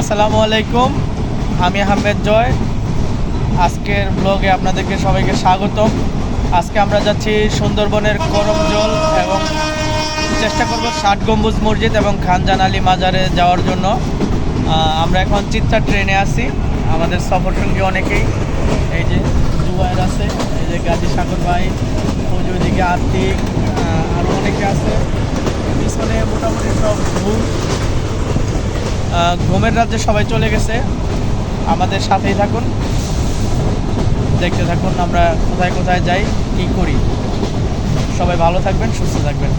আসসালামু আলাইকুম আমি আহমেদ জয়। আজকের ব্লগে আপনাদেরকে সবাইকে স্বাগতম। আজকে আমরা যাচ্ছি সুন্দরবনের করম জল এবং চেষ্টা করব ষাট গম্বুজ মসজিদ এবং খানজান আলী মাজারে যাওয়ার জন্য। আমরা এখন চিত্রা ট্রেনে আছি। আমাদের সফর সঙ্গী অনেকেই। এই যে জুবাইর আছে এই যে গাজী সাগর ভাই ওইদিকে আর্থিক আরও অনেকে আছে। পিছনে মোটামুটি সব আহ, ঘুমের রাজ্যে সবাই চলে গেছে, আমাদের সাথেই থাকুন। দেখতে থাকুন আমরা কোথায় কোথায় যাই, কি করি। সবাই ভালো থাকবেন, সুস্থ থাকবেন।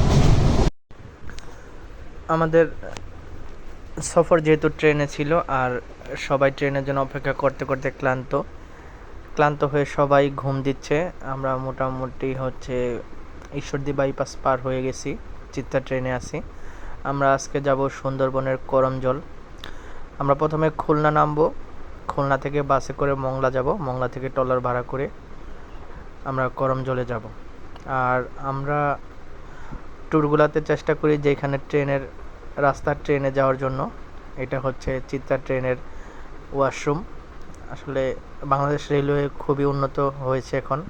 আমাদের সফর যেহেতু ট্রেনে ছিল, আর সবাই ট্রেনের জন্য অপেক্ষা করতে করতে ক্লান্ত। ক্লান্ত হয়ে সবাই ঘুম দিচ্ছে। আমরা মোটামুটি হচ্ছে ঈশ্বরদী বাইপাস পার হয়ে গেছি চিত্তা ট্রেনে আসি আমরা আজকে যাব সুন্দরবনের করমজল। আমরা প্রথমে খুলনা নামবো। খুলনা থেকে বাসে করে মংলা যাব। মংলা থেকে ট্রলার ভাড়া করে আমরা করমজলে যাব। আর আমরা ট্যুরগুলোতে চেষ্টা করি যেখানে ট্রেনের রাস্তার ট্রেনে যাওয়ার জন্য। এটা হচ্ছে চিত্তা ট্রেনের ওয়াশরুম আসলে বাংলাদেশ রেলওয়ে খুবই উন্নত হয়েছে এখন।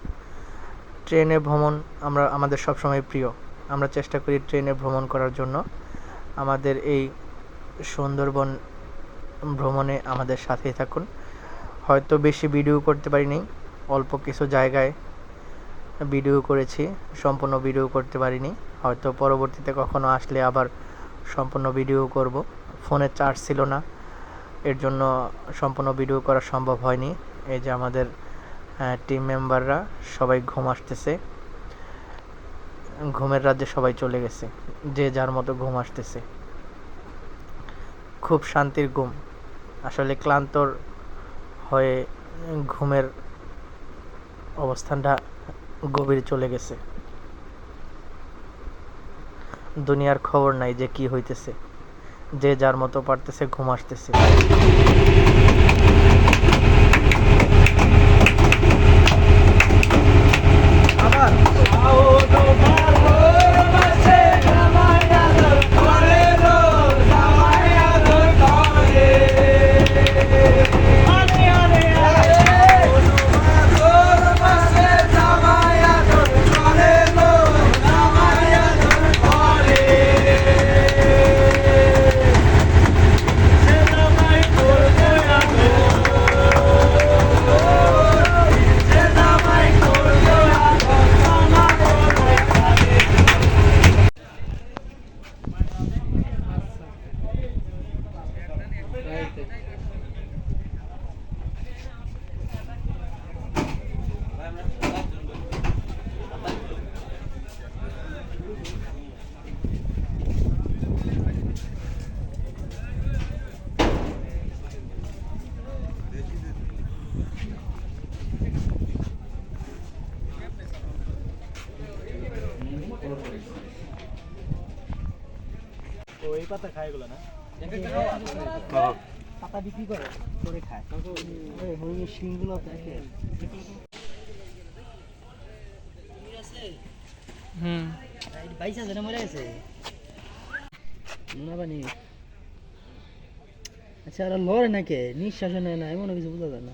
ট্রেনে ভ্রমণ আমরা, আমাদের সবসময় প্রিয়। আমরা চেষ্টা করি ট্রেনে ভ্রমণ করার জন্য। আমাদের এই সুন্দরবন ভ্রমণে আমাদের সাথেই থাকুন। হয়তো বেশি ভিডিও করতে পারিনি, অল্প কিছু জায়গায় ভিডিও করেছি, সম্পূর্ণ ভিডিও করতে পারিনি। হয়তো পরবর্তীতে কখনো আসলে আবার সম্পূর্ণ ভিডিও করব। ফোনে চার্জ ছিল না, এর জন্য সম্পূর্ণ ভিডিও করা সম্ভব হয়নি। এই যে আমাদের টিম মেম্বাররা সবাই ঘুম আসতেছে। ঘুমের রাজ্যে সবাই চলে গেছে, যে যার মতো ঘুম আসতেছে। খুব শান্তির ঘুম। আসলে ক্লান্তর হয়ে ঘুমের অবস্থানটা গভীর চলে গেছে। দুনিয়ার খবর নাই যে কি হইতেছে। যে যার মতো পারতেছে ঘুম আসতেছে। ওই পাতা খায় এগুলো না? পাতা বিক্রি করে করে খায়। হরিণের শিংগুলো দেখে হুম। বাইশ হাজার মরে গেছে। না বানি। আচ্ছা আর লড়ে নাকি? নিঃশ্বাস নেয় না এমন কিছু বোঝা যায় না।